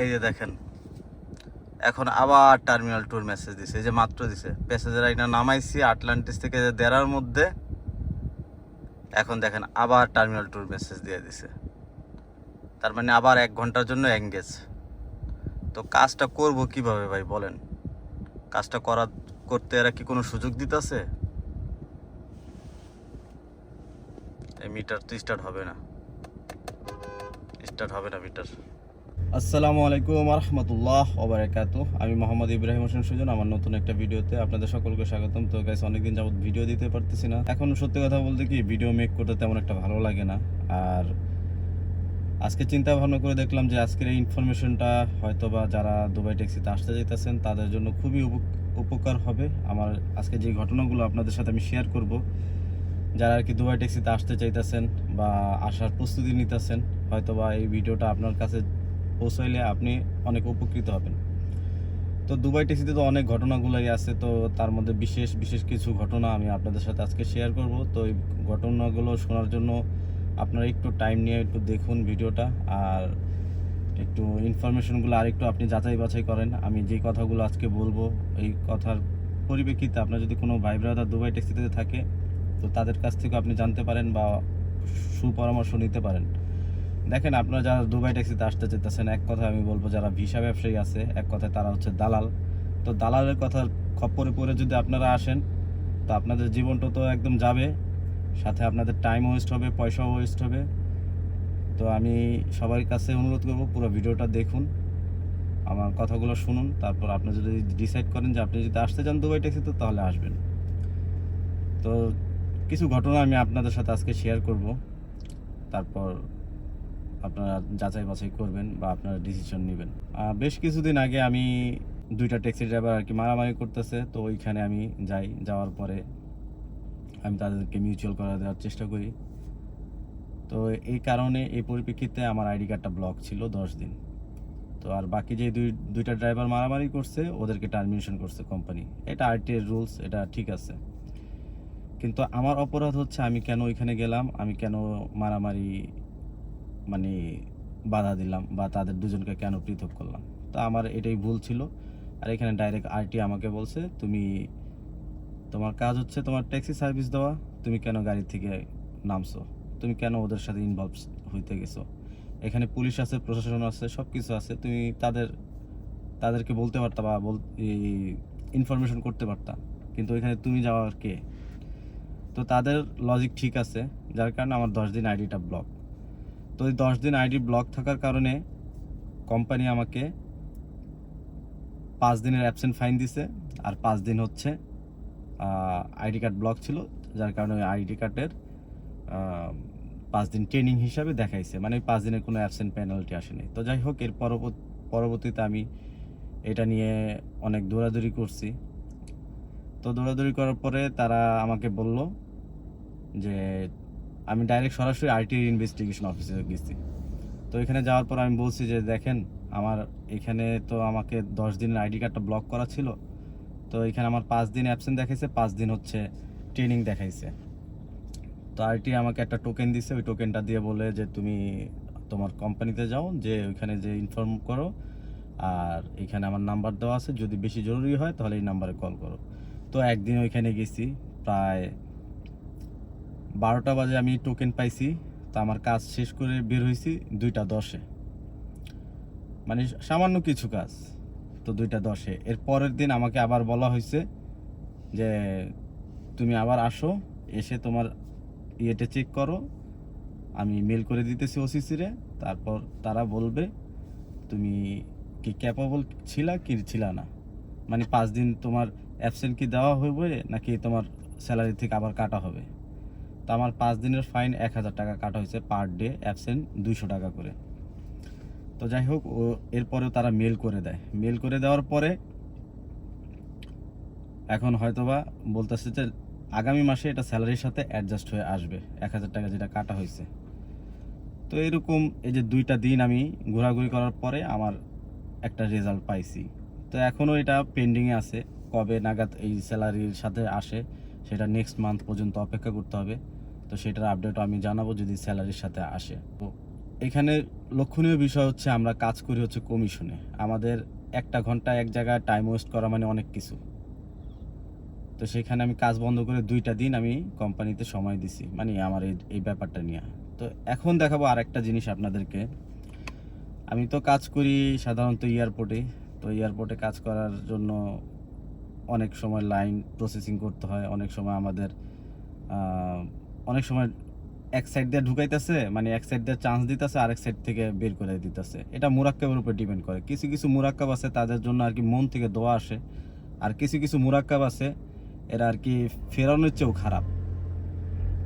এই যে দেখেন, এখন আবার টার্মিনাল ট্যুর মেসেজ দিছে, এই যে মাত্র দিছে। প্যাসেঞ্জার এটা নামাইছি আটলান্টিস থেকে যে দেড়ার মধ্যে, এখন দেখেন আবার টার্মিনাল ট্যুর মেসেজ দিয়ে দিছে। তার মানে আবার এক ঘণ্টার জন্য এঙ্গেজ তো কাজটা করব কীভাবে ভাই, বলেন? কাজটা করা, করতে এরা কি কোনো সুযোগ দিতেছে? এই মিটার তো স্টার্ট হবে না। স্টার্ট হবে না মিটার আসসালামু আলাইকুম রহমতুল্লাহ ওবরাকাত আমি মোহাম্মদ ইব্রাহিম হোসেন সুজন, আমার নতুন একটা ভিডিওতে আপনাদের সকলকে স্বাগতম। তো গাইস অনেকদিন যাবত ভিডিও দিতে পারতেছি না। এখন সত্যি কথা বলতে কি, ভিডিও মেক করতে তেমন একটা ভালো লাগে না। আর আজকে চিন্তা ভাবনা করে দেখলাম যে আজকের এই ইনফরমেশনটা হয়তো বা যারা দুবাই ট্যাক্সিতে আসতে চাইতেছেন, তাদের জন্য খুবই উপ- উপকার হবে। আমার আজকে যে ঘটনাগুলো আপনাদের সাথে আমি শেয়ার করব, যারা আর কি দুবাই ট্যাক্সিতে আসতে চাইতেছেন বা আসার প্রস্তুতি নিতেছেন হয়তো বা এই ভিডিওটা আপনার কাছে পৌঁছাইলে আপনি অনেক উপকৃত হবেন। তো দুবাই ট্যাক্সিতে তো অনেক ঘটনাগুলোই আছে, তো তার মধ্যে বিশেষ বিশেষ কিছু ঘটনা আমি আপনাদের সাথে আজকে শেয়ার করব। তো এই ঘটনাগুলো শোনার জন্য আপনারা একটু টাইম নিয়ে একটু দেখুন ভিডিওটা, আর একটু ইনফরমেশনগুলো আর একটু আপনি যাচাই বাছাই করেন। আমি যে কথাগুলো আজকে বলব, এই কথার পরিপ্রেক্ষিতে আপনার যদি কোনো ভাই ব্রাদার দুবাই ট্যাক্সিতে থাকে, তো তাদের কাছ থেকে আপনি জানতে পারেন বা সুপরামর্শ নিতে পারেন। দেখেন আপনারা যারা দুবাই ট্যাক্সিতে আসতে চাইতেছেন, এক কথা আমি বলব যারা ভিসা ব্যবসায়ী আছে, এক কথায় তারা হচ্ছে দালাল। তো দালালের কথার খপ্পরে পড়ে যদি আপনারা আসেন, তো আপনাদের জীবনটা তো একদম যাবে। সাথে আপনাদের টাইম ওয়েস্ট হবে, পয়সাও ওয়েস্ট হবে। তো আমি সবার কাছে অনুরোধ করব, পুরো ভিডিওটা দেখুন, আমার কথাগুলো শুনুন, তারপর আপনি যদি ডিসাইড করেন যে আপনি যদি আসতে চান দুবাই ট্যাক্সিতে, তাহলে আসবেন। তো কিছু ঘটনা আমি আপনাদের সাথে আজকে শেয়ার করব। তারপর আপনারা যাচাই বাছাই করবেন বা আপনারা ডিসিশন নেবেন। বেশ কিছুদিন আগে আমি দুইটা ট্যাক্সি ড্রাইভার আর কি মারামারি করতেছে, তো ওইখানে আমি যাই, যাওয়ার পরে আমি তাদেরকে মিউচুয়াল করা দেওয়ার চেষ্টা করি। তো এই কারণে, এই পরিপ্রেক্ষিতে আমার আইডি কার্ডটা ব্লক ছিল দশ দিন। তো আর বাকি যে দুই, দুইটা ড্রাইভার মারামারি করছে, ওদেরকে টার্মিনেশন করছে কোম্পানি এটা আরটিএর রুলস এটা ঠিক আছে। কিন্তু আমার অপরাধ হচ্ছে আমি কেন ওইখানে গেলাম, আমি কেন মারামারি মানে বাধা দিলাম বা তাদের দুজনকে কেন পৃথক করলাম। তো আমার এটাই ভুল ছিল। আর এখানে ডাইরেক্ট আরটি আমাকে বলছে, তুমি, তোমার কাজ হচ্ছে তোমার ট্যাক্সি সার্ভিস দেওয়া, তুমি কেন গাড়ি থেকে নামছো? তুমি কেন ওদের সাথে ইনভলভ হইতে গেছো? এখানে পুলিশ আছে, প্রশাসন আছে সব কিছু আছে। তুমি তাদের, তাদেরকে বলতে পারতা বা বল ইনফরমেশন করতে পারতা। কিন্তু এখানে তুমি যাওয়ার কে? তো তাদের লজিক ঠিক আছে, যার কারণে আমার দশ দিন আইডিটা ব্লক তো ওই দশ দিন আইডি ব্লক থাকার কারণে কোম্পানি আমাকে পাঁচ দিনের অ্যাবসেন্ট ফাইন দিছে, আর পাঁচ দিন হচ্ছে আইডি কার্ড ব্লক ছিল, যার কারণে ওই আইডি কার্ডের পাঁচ দিন ট্রেনিং হিসাবে দেখাইছে। মানে পাঁচ দিনের কোনো অ্যাবসেন্ট পেনাল্টি আসেনি। তো যাই হোক, এর পরবর্ত- পরবর্তীতে আমি এটা নিয়ে অনেক দৌড়াদৌড়ি করছি। তো দৌড়াদৌড়ি করার পরে তারা আমাকে বলল যে আমি ডাইরেক্ট সরাসরি আইটি ইনভেস্টিগেশন অফিসে গেছি। তো এখানে যাওয়ার পর আমি বলছি যে, দেখেন, আমার এখানে তো আমাকে দশ দিনের আইডি কার্ডটা ব্লক করা ছিল। তো এখানে আমার পাঁচ দিন অ্যাবসেন্ট দেখাইছে, পাঁচ দিন হচ্ছে ট্রেনিং দেখাইছে। তো আইটি আমাকে একটা টোকেন দিছে। ওই টোকেনটা দিয়ে বলে যে, তুমি তোমার কোম্পানিতে যাও, যে ওইখানে যে ইনফর্ম করো। আর এখানে আমার নাম্বার দেওয়া আছে। যদি বেশি জরুরি হয়, তাহলে এই নাম্বারে কল করো। তো একদিন ওইখানে গেছি। প্রায় বারোটা বাজে আমি টোকেন পাইছি, তো আমার কাজ শেষ করে বের হয়েছি দুইটা দশে। মানে সামান্য কিছু কাজ, তো দুইটা দশে। এর পরের দিন আমাকে আবার বলা হয়েছে যে, তুমি আবার আসো, এসে তোমার ইয়েটা চেক করো। আমি মেল করে দিতেছি ওসিসিরে তারপর তারা বলবে, তুমি কি ক্যাপাবল ছিলা কি ছিলা না? মানে পাঁচ দিন তোমার অ্যাবসেন্ট কি দেওয়া হবে নাকি তোমার স্যালারি থেকে আবার কাটা হবে? তো আমার পাঁচ দিনের ফাইন এক হাজার টাকা কাটা হয়েছে পার ডে অ্যাবসেন্ট দুইশো টাকা করে। তো যাই হোক, ও এরপরেও তারা মেল করে দেয়। মেল করে দেওয়ার পরে এখন হয়তোবা বলতেছে যে আগামী মাসে এটা স্যালারির সাথে অ্যাডজাস্ট হয়ে আসবে, এক হাজার টাকা যেটা কাটা হয়েছে। তো এরকম এই যে দুইটা দিন আমি ঘোরাঘুরি করার পরে আমার একটা রেজাল্ট পাইছি। তো এখনও এটা পেন্ডিংয়ে আছে, কবে নাগাদ এই স্যালারির সাথে আসে সেটা নেক্সট মান্থ পর্যন্ত অপেক্ষা করতে হবে। তো সেটার আপডেট আমি জানাব যদি স্যালারির সাথে আসে। তো এখানে লক্ষণীয় বিষয় হচ্ছে আমরা কাজ করি হচ্ছে কমিশনে আমাদের একটা ঘণ্টা এক জায়গায় টাইম ওয়েস্ট করা মানে অনেক কিছু। তো সেখানে আমি কাজ বন্ধ করে দুইটা দিন আমি কোম্পানিতে সময় দিছি মানে আমার এই এই ব্যাপারটা নিয়ে। তো এখন দেখাবো আরেকটা জিনিস আপনাদেরকে। আমি তো কাজ করি সাধারণত এয়ারপোর্টে তো এয়ারপোর্টে কাজ করার জন্য অনেক সময় লাইন প্রসেসিং করতে হয়, অনেক সময় আমাদের অনেক সময় এক সাইড দিয়ে ঢুকাইতেছে মানে এক সাইড দিয়ে চান্স দিতেছে, আরেক সাইড থেকে বের করে দিতেছে। এটা মুরাক্কাবের উপর ডিপেন্ড করে। কিছু কিছু মুরাক্কাব আছে, তাদের জন্য আর কি মন থেকে দোয়া আসে। আর কিছু কিছু মুরাক্কাব আছে, এরা আর কি ফেরানোর চেয়েও খারাপ।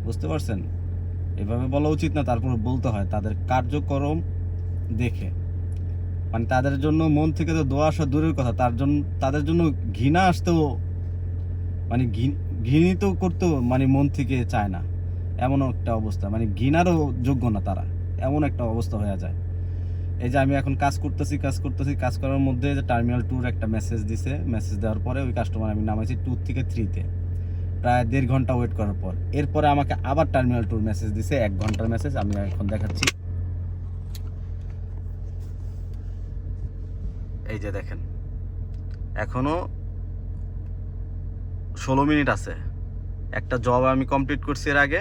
বুঝতে পারছেন? এভাবে বলা উচিত না, তারপর বলতে হয়, তাদের কার্যক্রম দেখে। মানে তাদের জন্য মন থেকে তো দোয়া আসা দূরের কথা, তার জন্য তাদের জন্য ঘৃণা আসতেও মানে ঘৃণিত করতেও মানে মন থেকে চায় না। এমন একটা অবস্থা মানে ঘৃণারও যোগ্য না তারা, এমন একটা অবস্থা হয়ে যায়। এই যে আমি এখন কাজ করতেছি কাজ করতেছি, কাজ করার মধ্যে যে টার্মিনাল ট্যুর একটা মেসেজ দিছে মেসেজ দেওয়ার পরে ওই কাস্টমার আমি নামাইছি টু থেকে থ্রিতে প্রায় দেড় ঘণ্টা ওয়েট করার পর। এরপরে আমাকে আবার টার্মিনাল ট্যুর মেসেজ দিছে, এক ঘণ্টার মেসেজ আমি এখন দেখাচ্ছি। এই যে দেখেন। এখনও ষোলো মিনিট আছে। একটা জব আমি কমপ্লিট করছি এর আগে,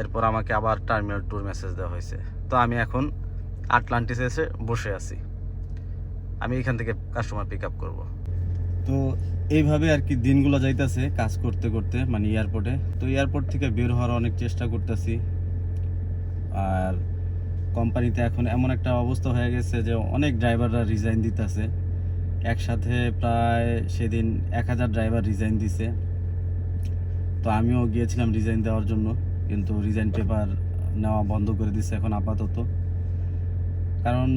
এরপর আমাকে আবার টার্মিনাল ট্যুর মেসেজ দেওয়া হয়েছে। তো আমি এখন আটলান্টিসে এসে বসে আছি। আমি এখান থেকে কাস্টমার পিক আপ করব। তো এইভাবে আর কি দিনগুলো যাইতেছে কাজ করতে করতে মানে এয়ারপোর্টে তো এয়ারপোর্ট থেকে বের হওয়ার অনেক চেষ্টা করতেছি। আর কোম্পানিতে এখন এমন একটা অবস্থা হয়ে গেছে যে অনেক ড্রাইভাররা রিজাইন দিতেছে। একসাথে প্রায় সেদিন এক হাজার ড্রাইভার রিজাইন দিছে। তো আমিও গিয়েছিলাম রিজাইন দেওয়ার জন্য, কিন্তু রিজাইন পেপার নেওয়া বন্ধ করে দিচ্ছে এখন আপাতত। কারণ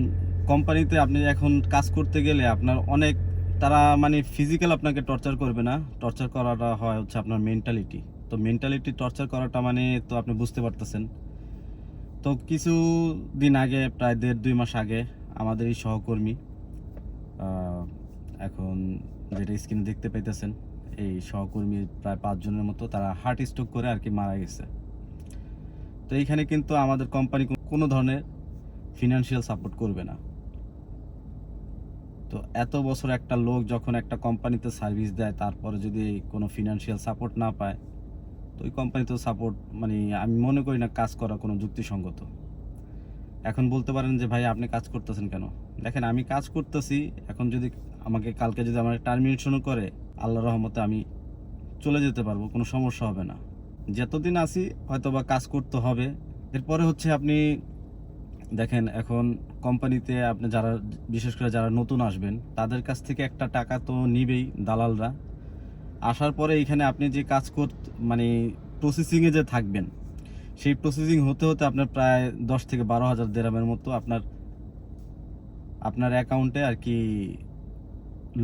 কোম্পানিতে আপনি এখন কাজ করতে গেলে আপনার অনেক, তারা মানে ফিজিক্যাল আপনাকে টর্চার করবে না। টর্চার করাটা হয় হচ্ছে আপনার মেন্টালিটি তো মেন্টালিটি টর্চার করাটা মানে তো আপনি বুঝতে পারতেছেন। তো কিছু দিন আগে, প্রায় দেড় দুই মাস আগে, আমাদের এই সহকর্মী এখন যেটা স্ক্রিনে দেখতে পাইতেছেন, এই সহকর্মী প্রায় পাঁচজনের মতো, তারা হার্ট স্ট্রোক করে আর কি মারা গেছে। তো এইখানে কিন্তু আমাদের কোম্পানি কোনো ধরনের ফিনান্সিয়াল সাপোর্ট করবে না। তো এত বছর একটা লোক যখন একটা কোম্পানিতে সার্ভিস দেয়, তারপরে যদি কোনো ফিনান্সিয়াল সাপোর্ট না পায় তো ওই কোম্পানিতে সাপোর্ট মানে আমি মনে করি না কাজ করা কোনো যুক্তিসঙ্গত। এখন বলতে পারেন যে, ভাই, আপনি কাজ করতেছেন কেন? দেখেন, আমি কাজ করতেছি, এখন যদি আমাকে, কালকে যদি আমার টার্মিনেশনও করে আল্লাহ রহমতে আমি চলে যেতে পারব, কোনো সমস্যা হবে না। যতদিন আসি হয়তো বা কাজ করতে হবে। এরপরে হচ্ছে আপনি দেখেন, এখন কোম্পানিতে আপনি যারা, বিশেষ করে যারা নতুন আসবেন, তাদের কাছ থেকে একটা টাকা তো নিবেই, দালালরা। আসার পরে এখানে আপনি যে কাজ কর মানে প্রসেসিংয়ে যে থাকবেন, সেই প্রসেসিং হতে হতে আপনার প্রায় দশ থেকে বারো হাজার দেরামের মতো আপনার আপনার অ্যাকাউন্টে আর কি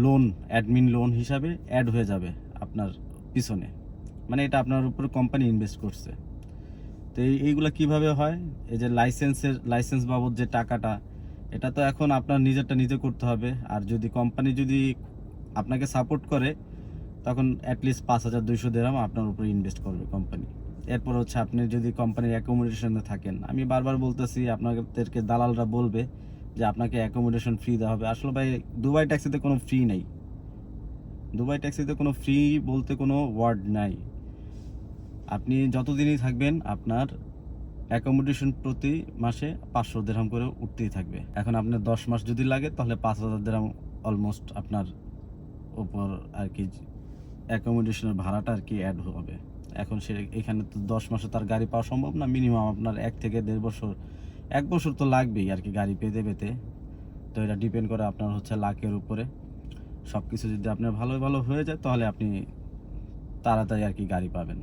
লোন অ্যাডমিন লোন হিসাবে অ্যাড হয়ে যাবে আপনার পিছনে। মানে এটা আপনার উপর কোম্পানি ইনভেস্ট করছে। তো এই, এইগুলো কীভাবে হয়? এই যে লাইসেন্সের লাইসেন্স বাবদ যে টাকাটা, এটা তো এখন আপনার নিজেরটা নিজে করতে হবে। আর যদি কোম্পানি যদি আপনাকে সাপোর্ট করে তখন অ্যাটলিস্ট পাঁচ হাজার দুইশো দেরাম আপনার উপরে ইনভেস্ট করবে কোম্পানি এরপর হচ্ছে আপনি যদি কোম্পানির অ্যাকোমোডেশনে থাকেন, আমি বারবার বলতেছি, আপনাদেরকে দালালরা বলবে যে আপনাকে অ্যাকোমোডেশন ফ্রি দেওয়া হবে। আসলে ভাই, দুবাই ট্যাক্সিতে কোনো ফ্রি নেই। দুবাই ট্যাক্সিতে কোনো ফ্রি বলতে কোনো ওয়ার্ড নাই। আপনি যতদিনই থাকবেন, আপনার অ্যাকোমোডেশন প্রতি মাসে পাঁচশো দেড়হাম করে উঠতেই থাকবে। এখন আপনার দশ মাস যদি লাগে, তাহলে পাঁচ হাজার দেড়হাম অলমোস্ট আপনার ওপর আর কি অ্যাকোমোডেশনের ভাড়াটা আর কি অ্যাড হবে। এখন সে এখানে তো দশ মাসে তার গাড়ি পাওয়া সম্ভব না মিনিমাম আপনার এক থেকে দেড় বছর, এক বছর তো লাগবেই আর কি গাড়ি পেতে পেতে। তো এটা ডিপেন্ড করে আপনার হচ্ছে লাখের উপরে। সব কিছু যদি আপনার ভালো ভালো হয়ে যায়, তাহলে আপনি তাড়াতাড়ি আর কি গাড়ি পাবেন।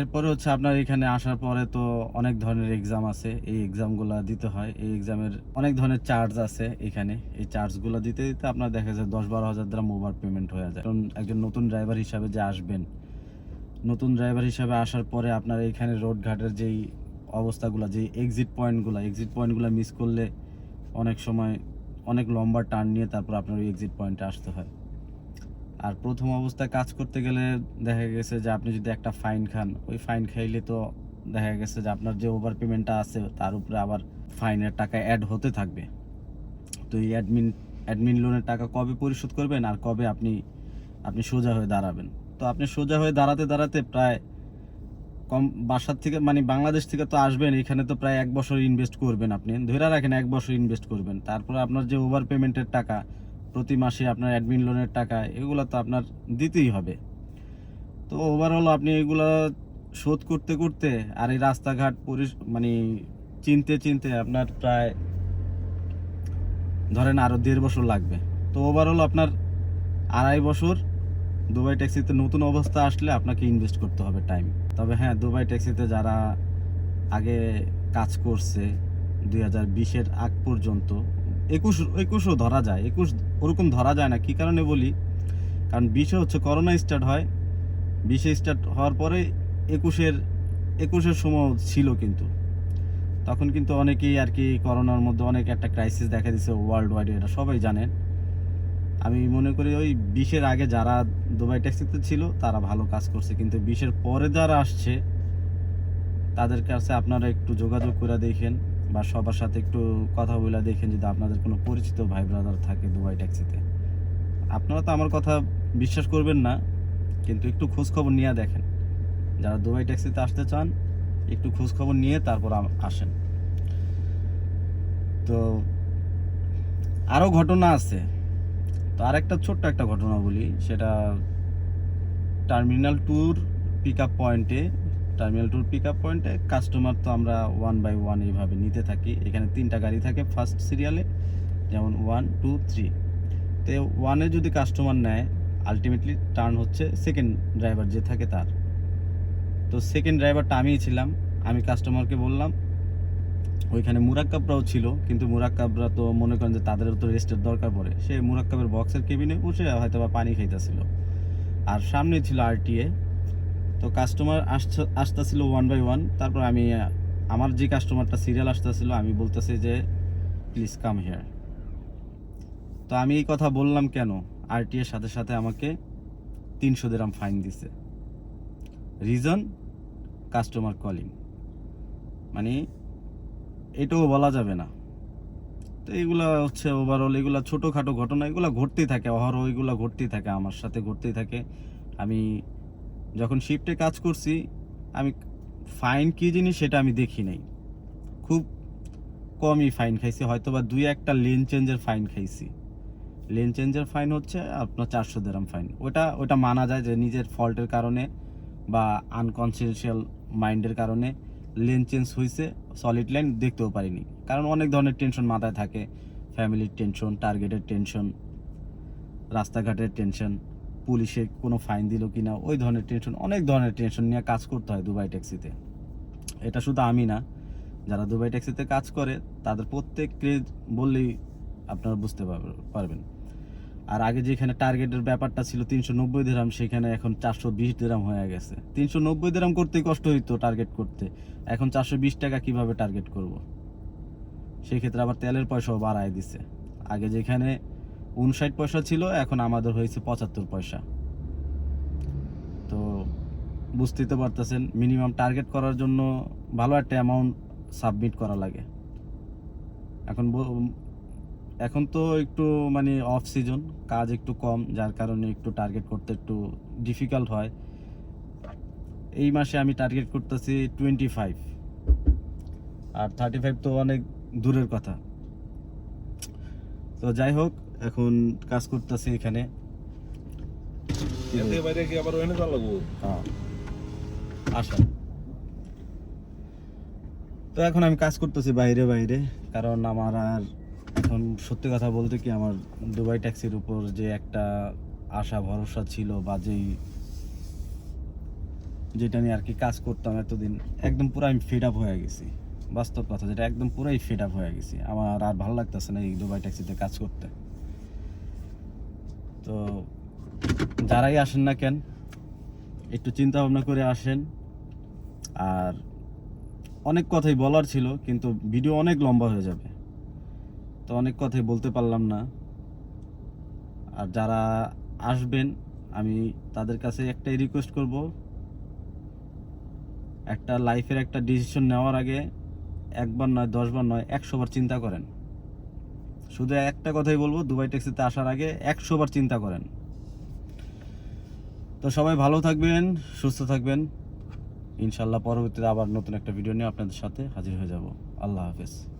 এরপরে হচ্ছে আপনার এখানে আসার পরে তো অনেক ধরনের এক্সাম আছে। এই এক্সামগুলো দিতে হয়। এই এক্সামের অনেক ধরনের চার্জ আছে এখানে। এই চার্জগুলো দিতে দিতে আপনার দেখা যায় দশ বারো হাজার দ্বারা ওভার পেমেন্ট হয়ে যায়। কারণ একজন নতুন ড্রাইভার হিসাবে যে আসবেন, নতুন ড্রাইভার হিসাবে আসার পরে আপনার এখানে রোড ঘাটের যেই অবস্থাগুলো যে এক্সিট পয়েন্টগুলো এক্সিট পয়েন্টগুলো মিস করলে অনেক সময় অনেক লম্বা টার্ন নিয়ে তারপর আপনার ওই এক্সিট পয়েন্টে আসতে হয়। আর প্রথম অবস্থায় কাজ করতে গেলে দেখা গেছে যে আপনি যদি একটা ফাইন খান, ওই ফাইন খাইলে তো দেখা গেছে যে আপনার যে ওভার পেমেন্টটা আছে, তার উপরে আবার ফাইনের টাকা অ্যাড হতে থাকবে। তো এই অ্যাডমিন অ্যাডমিন লোনের টাকা কবে পরিশোধ করবেন আর কবে আপনি আপনি সোজা হয়ে দাঁড়াবেন? তো আপনি সোজা হয়ে দাঁড়াতে দাঁড়াতে প্রায় কম, বাসার থেকে মানে বাংলাদেশ থেকে তো আসবেন, এখানে তো প্রায় এক বছর ইনভেস্ট করবেন আপনি। ধরে রাখেন এক বছর ইনভেস্ট করবেন। তারপর আপনার যে ওভার পেমেন্টের টাকা প্রতি মাসে আপনার অ্যাডমিন লোনের টাকা, এগুলো তো আপনার দিতেই হবে। তো ওভারঅল আপনি এগুলো শোধ করতে করতে আর এই রাস্তাঘাট পরি মানে চিনতে চিনতে আপনার প্রায় ধরেন আরও দেড় বছর লাগবে। তো ওভারঅল আপনার আড়াই বছর দুবাই ট্যাক্সিতে নতুন অবস্থা আসলে আপনাকে ইনভেস্ট করতে হবে টাইম তবে হ্যাঁ দুবাই ট্যাক্সিতে যারা আগে কাজ করছে দুই হাজার বিশের আগ পর্যন্ত একুশ, একুশও ধরা যায়। একুশ ওরকম ধরা যায় না। কী কারণে বলি? কারণ বিশে হচ্ছে করোনা স্টার্ট হয়। বিশে স্টার্ট হওয়ার পরে একুশের একুশের সময় ছিল কিন্তু। তখন কিন্তু অনেকেই আর কি করোনার মধ্যে অনেক একটা ক্রাইসিস দেখা দিচ্ছে ওয়ার্ল্ড ওয়াইড এটা সবাই জানেন। আমি মনে করি ওই বিশের আগে যারা দুবাই ট্যাক্সিতে ছিল, তারা ভালো কাজ করছে। কিন্তু বিশের পরে যারা আসছে, তাদের কাছে আপনারা একটু যোগাযোগ করে দেখেন। বা সবার সাথে একটু কথা বলে দেখেন যদি আপনাদের কোনো পরিচিত ভাই ব্রাদার থাকে দুবাই ট্যাক্সিতে। আপনারা তো আমার কথা বিশ্বাস করবেন না, কিন্তু একটু খোঁজখবর নিয়ে দেখেন। যারা দুবাই ট্যাক্সিতে আসতে চান, একটু খোঁজখবর নিয়ে তারপর আসেন। তো আরও ঘটনা আছে। তো আর একটা ছোট্ট একটা ঘটনা বলি, সেটা টার্মিনাল ট্যুর পিক আপ পয়েন্টে টার্মিনাল ট্যুর পিক আপ পয়েন্টে কাস্টমার তো আমরা ওয়ান বাই ওয়ান এইভাবে নিতে থাকি। এখানে তিনটা গাড়ি থাকে ফার্স্ট সিরিয়ালে যেমন ওয়ান টু থ্রি তো ওয়ানে যদি কাস্টমার নেয় আলটিমেটলি টার্ন হচ্ছে সেকেন্ড ড্রাইভার যে থাকে তার। তো সেকেন্ড ড্রাইভারটা আমিই ছিলাম, আমি কাস্টমারকে বললাম। ওইখানে মুরাক্কাবরাও ছিল, কিন্তু মুরাক্কাবরা তো মনে করেন যে তাদের তো রেস্টের দরকার পড়ে। সে মুরাক্কাবের বক্সের কেবিনে বসে হয়তো বা পানি খাইতেছিল। আর সামনে ছিল আরটিএ তো কাস্টমার আসছে, আসতেছিল ওয়ান বাই ওয়ান তারপর আমি, আমার যে কাস্টমারটা সিরিয়াল আসতেছিল, আমি বলতেছি যে প্লিজ কাম হেয়ার তো আমি এই কথা বললাম কেন? আরটিএর সাথে সাথে আমাকে তিনশো দেরাম ফাইন দিছে। রিজন কাস্টমার কলিং মানে এটাও বলা যাবে না। তো এইগুলা হচ্ছে ওভারঅল এগুলা ছোটোখাটো ঘটনা, এগুলো ঘটতেই থাকে, অহরহ এগুলা ঘটতেই থাকে, আমার সাথে ঘটতেই থাকে। আমি যখন শিফটে কাজ করছি, আমি ফাইন কী জিনিস সেটা আমি দেখি নাই। খুব কমই ফাইন খাইছি হয়তো বা দুই একটা লেন চেঞ্জের ফাইন খাইছি। লেন চেঞ্জের ফাইন হচ্ছে আপনার চারশো দেরাম ফাইন ওটা ওটা মানা যায় যে নিজের ফল্টের কারণে বা আনকনসিয়েন্সিয়াল মাইন্ডের কারণে লেন চেঞ্জ হয়েছে সলিড লাইন দেখতেও পারিনি। কারণ অনেক ধরনের টেনশন মাথায় থাকে ফ্যামিলির টেনশন টার্গেটের টেনশন রাস্তাঘাটের টেনশন পুলিশে কোনো ফাইন দিল কি না ওই ধরনের টেনশন অনেক ধরনের টেনশন নিয়ে কাজ করতে হয় দুবাই ট্যাক্সিতে। এটা শুধু আমি না, যারা দুবাই ট্যাক্সিতে কাজ করে, তাদের প্রত্যেক প্রত্যেককে বললেই আপনারা বুঝতে পারবে- পারবেন। আর আগে যেখানে টার্গেটের ব্যাপারটা ছিল তিনশো নব্বই দেরাম সেখানে এখন চারশো বিশ দেরাম হয়ে গেছে। তিনশো নব্বই দেরাম করতেই কষ্ট হইতো টার্গেট করতে। এখন চারশো বিশ টাকা কীভাবে টার্গেট করব? সেক্ষেত্রে আবার তেলের পয়সাও বাড়ায় দিছে। আগে যেখানে উনষাট পয়সা ছিল, এখন আমাদের হয়েছে পঁচাত্তর পয়সা। তো বুঝতেই তো পারতেছেন মিনিমাম টার্গেট করার জন্য ভালো একটা অ্যামাউন্ট সাবমিট করা লাগে। এখন এখন তো একটু মানে অফ সিজন কাজ একটু কম, যার কারণে একটু টার্গেট করতে একটু ডিফিকাল্ট হয়। এই মাসে আমি টার্গেট করতেছি টোয়েন্টি ফাইভ আর থার্টি ফাইভ তো অনেক দূরের কথা। তো যাই হোক এখন কাজ করতেছি এখানে। বাইরে কি আবার ওখানে যাওয়া লাগবো। হ্যাঁ। তো এখন আমি কাজ করতেছি বাইরে বাইরে। কারণ আমার আর এখন সত্যি কথা বলতে কি আমার দুবাই ট্যাক্সির উপর যে একটা আশা ভরসা ছিল বা যেই যেটা নিয়ে আর কি কাজ করতাম এতদিন একদম পুরো আমি ফিড আপ হয়ে গেছি। বাস্তব কথা যেটা একদম পুরাই ফিড আপ হয়ে গেছি। আমার আর ভালো লাগতেছে না এই দুবাই ট্যাক্সিতে কাজ করতে। তো যারাই আসেন না কেন, একটু চিন্তা ভাবনা করে আসেন। আর অনেক কথাই বলার ছিল, কিন্তু ভিডিও অনেক লম্বা হয়ে যাবে। তো অনেক কথাই বলতে পারলাম না। আর যারা আসবেন, আমি তাদের কাছে একটাই রিকোয়েস্ট করব, একটা লাইফের একটা ডিসিশন নেওয়ার আগে একবার নয়, দশবার নয় একশোবার চিন্তা করেন। শুধু একটা কথাই বলব, দুবাই ট্যাক্সিতে আসার আগে একশো বার চিন্তা করেন। তো সবাই ভালো থাকবেন, সুস্থ থাকবেন। ইনশাল্লাহ পরবর্তীতে আবার নতুন একটা ভিডিও নিয়ে আপনাদের সাথে হাজির হয়ে যাব। আল্লাহ হাফেজ।